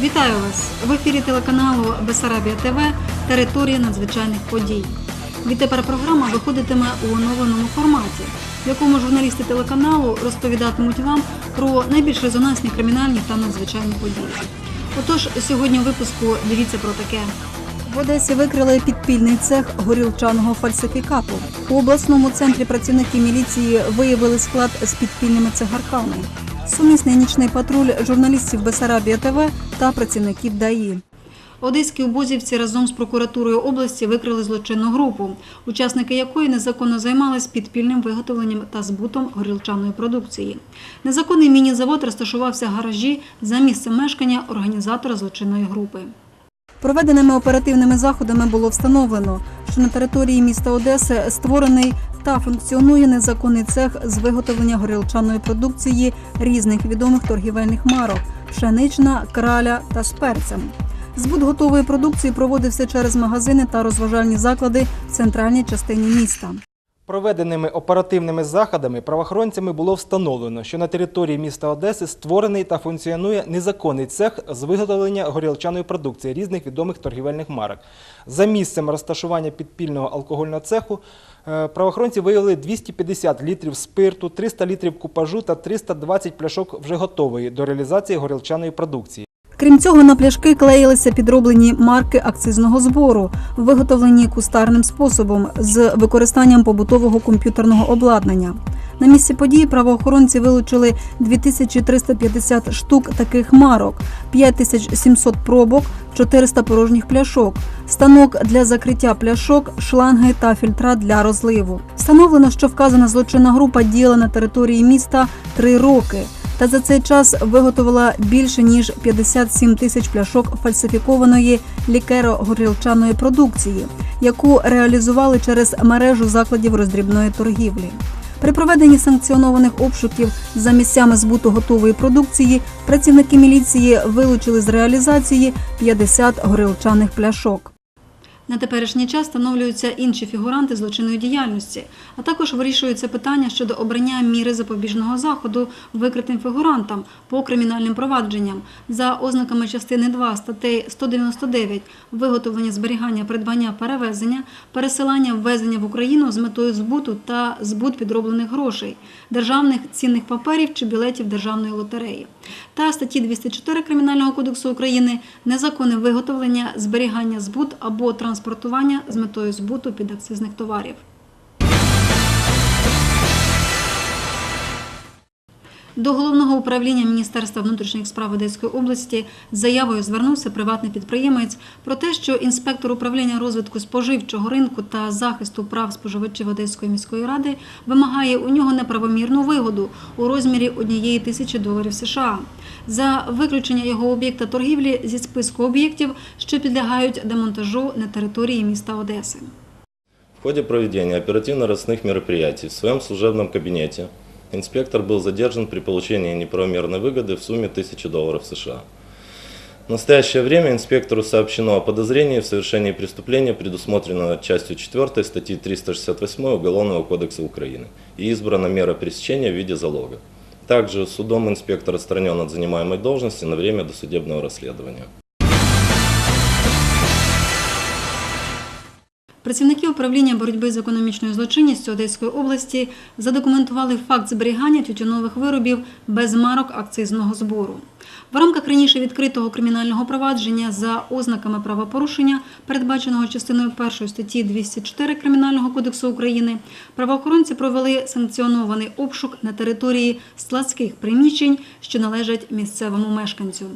Вітаю вас в ефірі телеканалу Бесарабія ТВ Територія надзвичайних подій. Відтепер програма виходитиме у оновленому форматі, в якому журналісти телеканалу розповідатимуть вам про найбільш резонансні кримінальні та надзвичайні події. Отож, сьогодні у випуску дивіться про таке. В Одесі викрили підпільний цех горілчаного фальсифікату. У обласному центрі працівники міліції виявили склад з підпільними цигарками. Сумісний нічний патруль журналістів Бесарабія ТВ та працівників ДАІ. Одеські обозівці разом з прокуратурою області викрили злочинну групу, учасники якої незаконно займались підпільним виготовленням та збутом горілчаної продукції. Незаконний міні-завод розташувався в гаражі за місцем мешкання організатора злочинної групи. Проведеними оперативними заходами було встановлено, що на території міста Одеси створений та функціонує незаконний цех з виготовлення горілчаної продукції різних відомих торгівельних марок пшенична, краля та з перцем. Збут готової продукції проводився через магазини та розважальні заклади в центральній частині міста. Проведеними оперативними заходами правоохоронцями було встановлено, що на території міста Одеси створений та функціонує незаконний цех з виготовлення горілчаної продукції різних відомих торгівельних марок. За місцем розташування підпільного алкогольного цеху правоохоронці виявили 250 літрів спирту, 300 літрів купажу та 320 пляшок вже готової до реалізації горілчаної продукції. Крім цього, на пляшки клеїлися підроблені марки акцизного збору, виготовлені кустарним способом з використанням побутового комп'ютерного обладнання. На місці події правоохоронці вилучили 2350 штук таких марок, 5700 пробок, 400 порожніх пляшок, станок для закриття пляшок, шланги та фільтра для розливу. Встановлено, що вказана злочинна група діяла на території міста три роки та за цей час виготовила більше ніж 57 тисяч пляшок фальсифікованої лікеро-горілчаної продукції, яку реалізували через мережу закладів роздрібної торгівлі. При проведенні санкціонованих обшуків за місцями збуту готової продукції працівники міліції вилучили з реалізації 50 горілчаних пляшок. На теперішній час встановлюються інші фігуранти злочинної діяльності, а також вирішується питання щодо обрання міри запобіжного заходу викритим фігурантам по кримінальним провадженням. За ознаками частини 2 статей 199 виготовлення, зберігання, придбання, перевезення, пересилання, ввезення в Україну з метою збуту та збут підроблених грошей, державних цінних паперів чи білетів державної лотереї та статті 204 Кримінального кодексу України незаконне виготовлення, зберігання, збут або транспортування з метою збуту підакцизних товарів. До головного управління Міністерства внутрішніх справ Одеської області з заявою звернувся приватний підприємець про те, що інспектор управління розвитку споживчого ринку та захисту прав споживачів Одеської міської ради вимагає у нього неправомірну вигоду у розмірі однієї тисячі доларів США за виключення його об'єкта торгівлі зі списку об'єктів, що підлягають демонтажу на території міста Одеси. В ходе проведения оперативно-розыскных мероприятий в своем служебном кабинете инспектор был задержан при получении неправомерной выгоды в сумме 1000 долларов США. В настоящее время инспектору сообщено о подозрении в совершении преступления, предусмотренного частью 4 статьи 368 Уголовного кодекса Украины, и избрана мера пресечения в виде залога. Также судом инспектор отстранен от занимаемой должности на время досудебного расследования. Працівники управління боротьби з економічною злочинністю Одеської області задокументували факт зберігання тютюнових виробів без марок акцизного збору. В рамках раніше відкритого кримінального провадження за ознаками правопорушення, передбаченого частиною 1 статті 204 Кримінального кодексу України, правоохоронці провели санкціонований обшук на території складських приміщень, що належать місцевому мешканцю.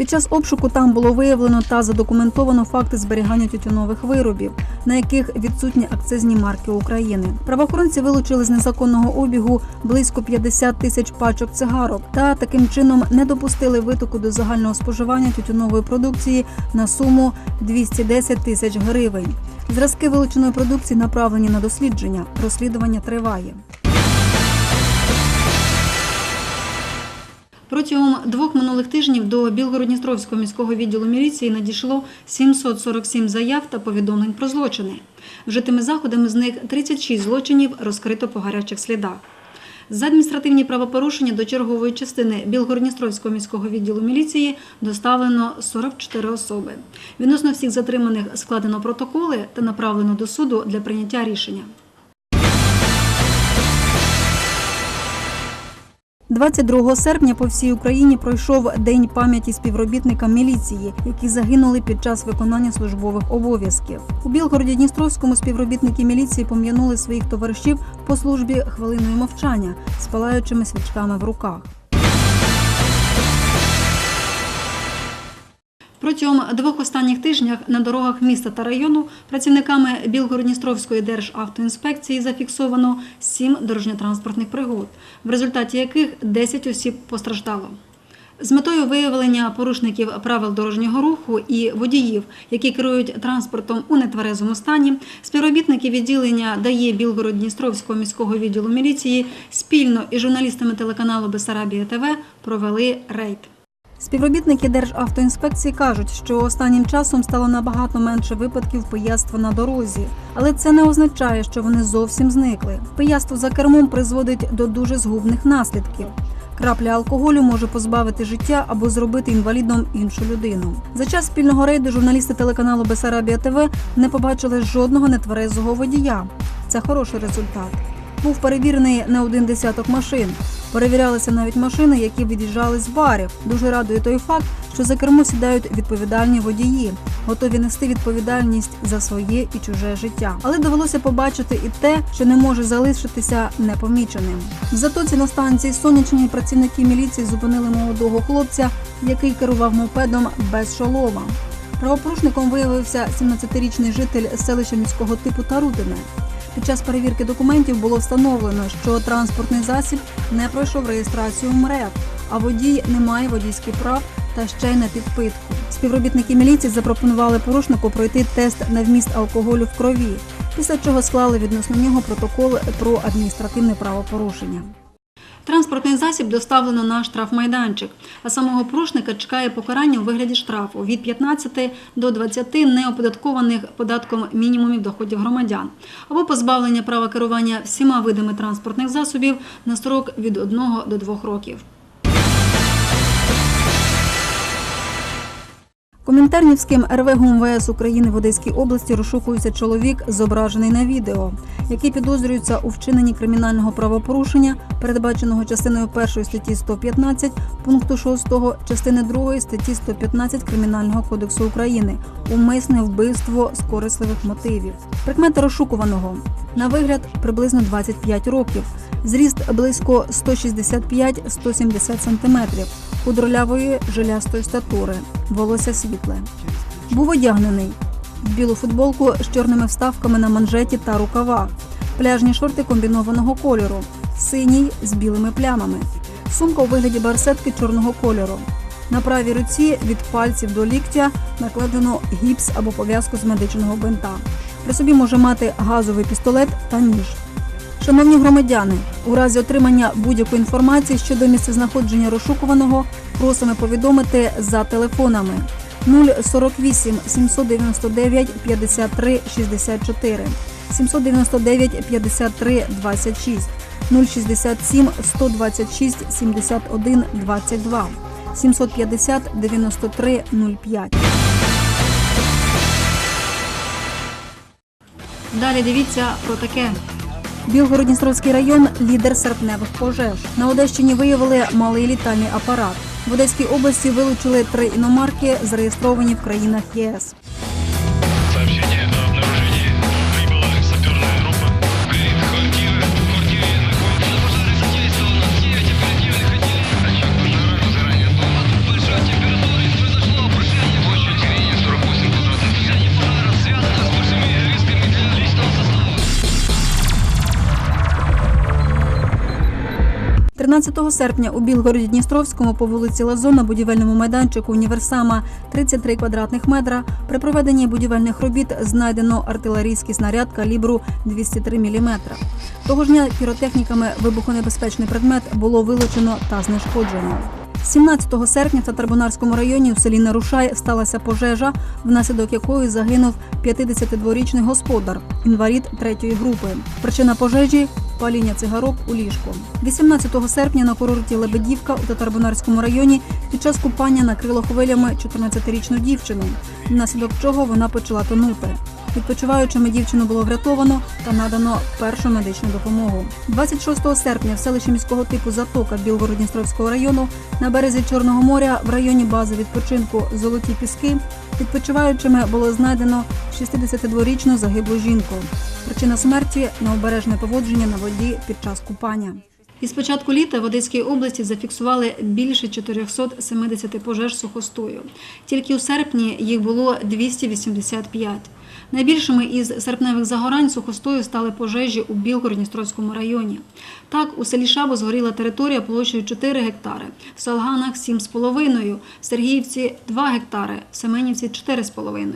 Під час обшуку там було виявлено та задокументовано факти зберігання тютюнових виробів, на яких відсутні акцизні марки України. Правоохоронці вилучили з незаконного обігу близько 50 тисяч пачок цигарок та таким чином не допустили витоку до загального споживання тютюнової продукції на суму 210 тисяч гривень. Зразки вилученої продукції направлені на дослідження. Розслідування триває. Протягом двох минулих тижнів до Білгородністровського міського відділу міліції надійшло 747 заяв та повідомлень про злочини. Вжитими заходами з них 36 злочинів розкрито по гарячих слідах. За адміністративні правопорушення до чергової частини Білгородністровського міського відділу міліції доставлено 44 особи. Відносно всіх затриманих складено протоколи та направлено до суду для прийняття рішення. 22 серпня по всій Україні пройшов День пам'яті співробітникам міліції, які загинули під час виконання службових обов'язків. У Білгороді Дністровському співробітники міліції пом'янули своїх товаришів по службі хвилиною мовчання з палаючими свічками в руках. Протягом двох останніх тижнях на дорогах міста та району працівниками Білгородністровської державтоінспекції зафіксовано сім дорожньо-транспортних пригод, в результаті яких 10 осіб постраждало. З метою виявлення порушників правил дорожнього руху і водіїв, які керують транспортом у нетверезому стані, співробітники відділення ДАЄ Білгород-Дністровського міського відділу міліції спільно із журналістами телеканалу Бесарабія ТВ провели рейд. Співробітники Державтоінспекції кажуть, що останнім часом стало набагато менше випадків пияцтва на дорозі, але це не означає, що вони зовсім зникли. Пияцтво за кермом призводить до дуже згубних наслідків. Крапля алкоголю може позбавити життя або зробити інвалідом іншу людину. За час спільного рейду журналісти телеканалу Бесарабія ТВ не побачили жодного нетверезого водія. Це хороший результат. Був перевірений не один десяток машин. Перевірялися навіть машини, які від'їжджали з барів. Дуже радує той факт, що за кермо сідають відповідальні водії, готові нести відповідальність за своє і чуже життя. Але довелося побачити і те, що не може залишитися непоміченим. В затоці на станції сонячні працівники міліції зупинили молодого хлопця, який керував мопедом без шолома. Правопорушником виявився 17-річний житель селища міського типу Тарутине. Під час перевірки документів було встановлено, що транспортний засіб не пройшов реєстрацію в а водій не має водійських прав та ще й на підпитку. Співробітники міліції запропонували порушнику пройти тест на вміст алкоголю в крові, після чого склали відносно нього протокол про адміністративне правопорушення. Транспортний засіб доставлено на штрафмайданчик, а самого порушника чекає покарання у вигляді штрафу від 15 до 20 неоподаткованих податком мінімумів доходів громадян або позбавлення права керування всіма видами транспортних засобів на строк від 1 до 2 років. Комінтернівським РВ ГУМВС України в Одеській області розшукується чоловік, зображений на відео, який підозрюється у вчиненні кримінального правопорушення, передбаченого частиною 1 статті 115, пункту 6, частини 2 статті 115 Кримінального кодексу України умисне вбивство з корисливих мотивів. Прикмети розшукуваного. На вигляд приблизно 25 років, зріст близько 165-170 см, худролявої жилястої статури, волосся світле. Був одягнений в білу футболку з чорними вставками на манжеті та рукавах, пляжні шорти комбінованого кольору, синій з білими плямами, сумка у вигляді барсетки чорного кольору. На правій руці від пальців до ліктя накладено гіпс або пов'язку з медичного бинта. При собі може мати газовий пістолет та ніж. Шановні громадяни, у разі отримання будь-якої інформації щодо місцезнаходження розшукуваного просимо повідомити за телефонами 048 799 53 64, 799 53 26, 067 126 71 22, 750 93 05. Далі дивіться про таке. Білгородністровський район лідер серпневих пожеж. На Одещині виявили малий літальний апарат. В Одеській області вилучили три іномарки, зареєстровані в країнах ЄС. 13 серпня у Білгороді Дністровському по вулиці Лазо на будівельному майданчику Універсама 33 квадратних метра при проведенні будівельних робіт знайдено артилерійський снаряд калібру 203 мм. Того ж дня піротехніками вибухонебезпечний предмет було вилучено та знешкоджено. 17 серпня в Татарбунарському районі у селі Нарушай сталася пожежа, внаслідок якої загинув 52-річний господар, інвалід третьої групи. Причина пожежі паління цигарок у ліжку. 18 серпня на курорті Лебедівка у Татарбунарському районі під час купання накрило хвилями 14-річну дівчину, внаслідок чого вона почала тонути. Відпочиваючими дівчину було врятовано та надано першу медичну допомогу. 26 серпня в селищі міського типу Затока Білгород-Дністровського району на березі Чорного моря в районі бази відпочинку Золоті піски відпочиваючими було знайдено 62-річну загиблу жінку. Причина смерті необережне поводження на воді під час купання. Із початку літа в Одеській області зафіксували більше 470 пожеж сухостою. Тільки у серпні їх було 285. Найбільшими із серпневих загорань сухостою стали пожежі у Білгород-Дністровському районі. Так, у селі Шабо згоріла територія площею 4 гектари, в Салганах 7,5, в Сергіївці 2 гектари, в Семенівці 4,5.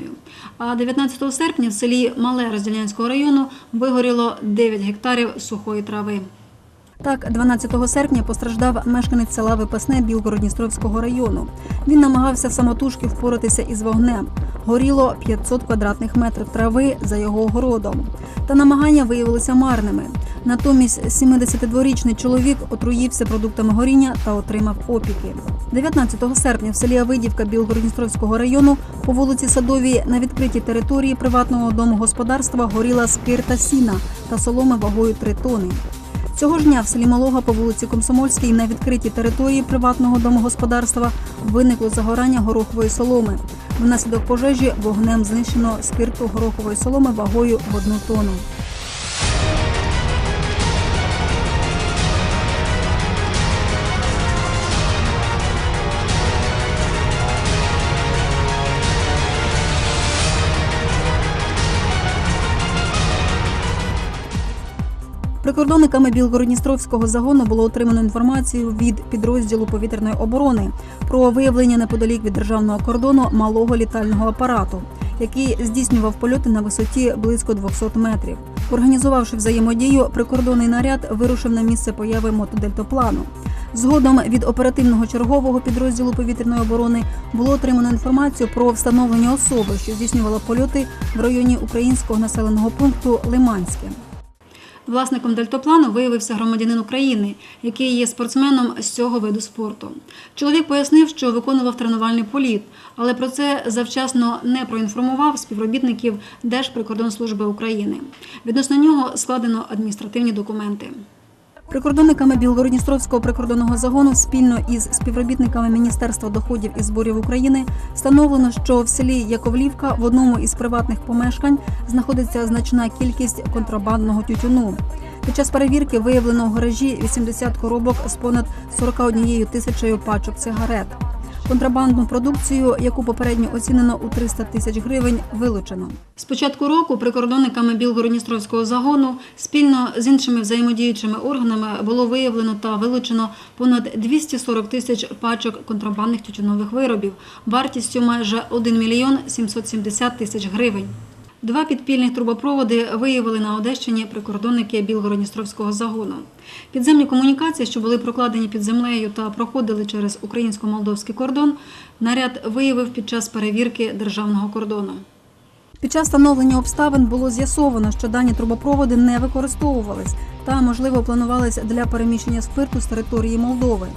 А 19 серпня в селі Мале Розділянського району вигоріло 9 гектарів сухої трави. Так, 12 серпня постраждав мешканець села Випасне Білгород-Дністровського району. Він намагався самотужки впоратися із вогнем. Горіло 500 квадратних метрів трави за його огородом. Та намагання виявилися марними. Натомість 72-річний чоловік отруївся продуктами горіння та отримав опіки. 19 серпня в селі Авидівка Білгород-Дністровського району по вулиці Садовій на відкритій території приватного домогосподарства горіла спирта сіна та соломи вагою 3 тони. Цього ж дня в селі Малога по вулиці Комсомольській на відкритій території приватного домогосподарства виникло загорання горохової соломи. Внаслідок пожежі вогнем знищено скирту горохової соломи вагою в одну тонну. Прикордонниками Білгородністровського загону було отримано інформацію від підрозділу повітряної оборони про виявлення неподалік від державного кордону малого літального апарату, який здійснював польоти на висоті близько 200 метрів. Організувавши взаємодію, прикордонний наряд вирушив на місце появи мотодельтоплану. Згодом від оперативного чергового підрозділу повітряної оборони було отримано інформацію про встановлення особи, що здійснювала польоти в районі українського населеного пункту Лиманське. Власником дельтоплану виявився громадянин України, який є спортсменом з цього виду спорту. Чоловік пояснив, що виконував тренувальний політ, але про це завчасно не проінформував співробітників Держприкордонслужби України. Відносно нього складено адміністративні документи. Прикордонниками Білгородністровського прикордонного загону спільно із співробітниками Міністерства доходів і зборів України встановлено, що в селі Яковлівка в одному із приватних помешкань знаходиться значна кількість контрабандного тютюну. Під час перевірки виявлено в гаражі 80 коробок з понад 41 тисячею пачок цигарет. Контрабандну продукцію, яку попередньо оцінено у 300 тисяч гривень, вилучено. З початку року прикордонниками Білгородністровського загону спільно з іншими взаємодіючими органами було виявлено та вилучено понад 240 тисяч пачок контрабандних тютюнових виробів вартістю майже 1 мільйон 770 тисяч гривень. Два підпільних трубопроводи виявили на Одещині прикордонники Білгородністровського загону. Підземні комунікації, що були прокладені під землею та проходили через українсько-молдовський кордон, наряд виявив під час перевірки державного кордону. Під час встановлення обставин було з'ясовано, що дані трубопроводи не використовувались та, можливо, планувались для переміщення спирту з території Молдови.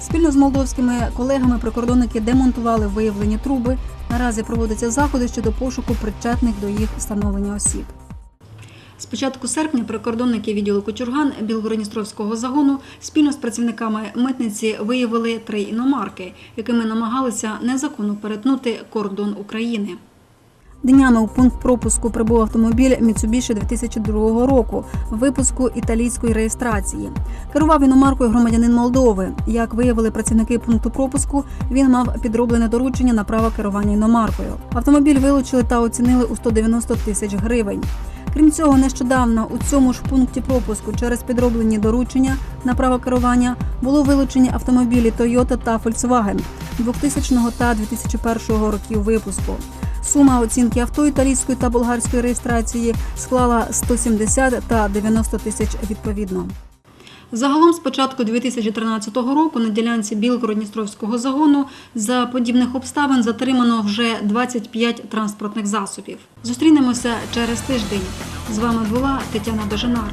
Спільно з молдовськими колегами прикордонники демонтували виявлені труби. Наразі проводяться заходи щодо пошуку причетних до їх встановлення осіб. З початку серпня прикордонники відділу Кочурган Білгородністровського загону спільно з працівниками митниці виявили три іномарки, якими намагалися незаконно перетнути кордон України. Днями у пункт пропуску прибув автомобіль Mitsubishi 2002 року, випуску італійської реєстрації. Керував іномаркою громадянин Молдови. Як виявили працівники пункту пропуску, він мав підроблене доручення на право керування іномаркою. Автомобіль вилучили та оцінили у 190 тисяч гривень. Крім цього, нещодавно у цьому ж пункті пропуску через підроблені доручення на право керування було вилучені автомобілі Toyota та Volkswagen 2000 та 2001 років випуску. Сума оцінки авто італійської та болгарської реєстрації склала 170 та 90 тисяч відповідно. Загалом з початку 2013 року на ділянці Білгород-Дністровського загону за подібних обставин затримано вже 25 транспортних засобів. Зустрінемося через тиждень. З вами була Тетяна Дожинар.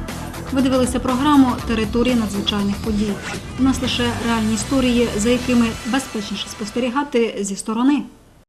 Ви дивилися програму Територія надзвичайних подій. У нас лише реальні історії, за якими безпечніше спостерігати зі сторони.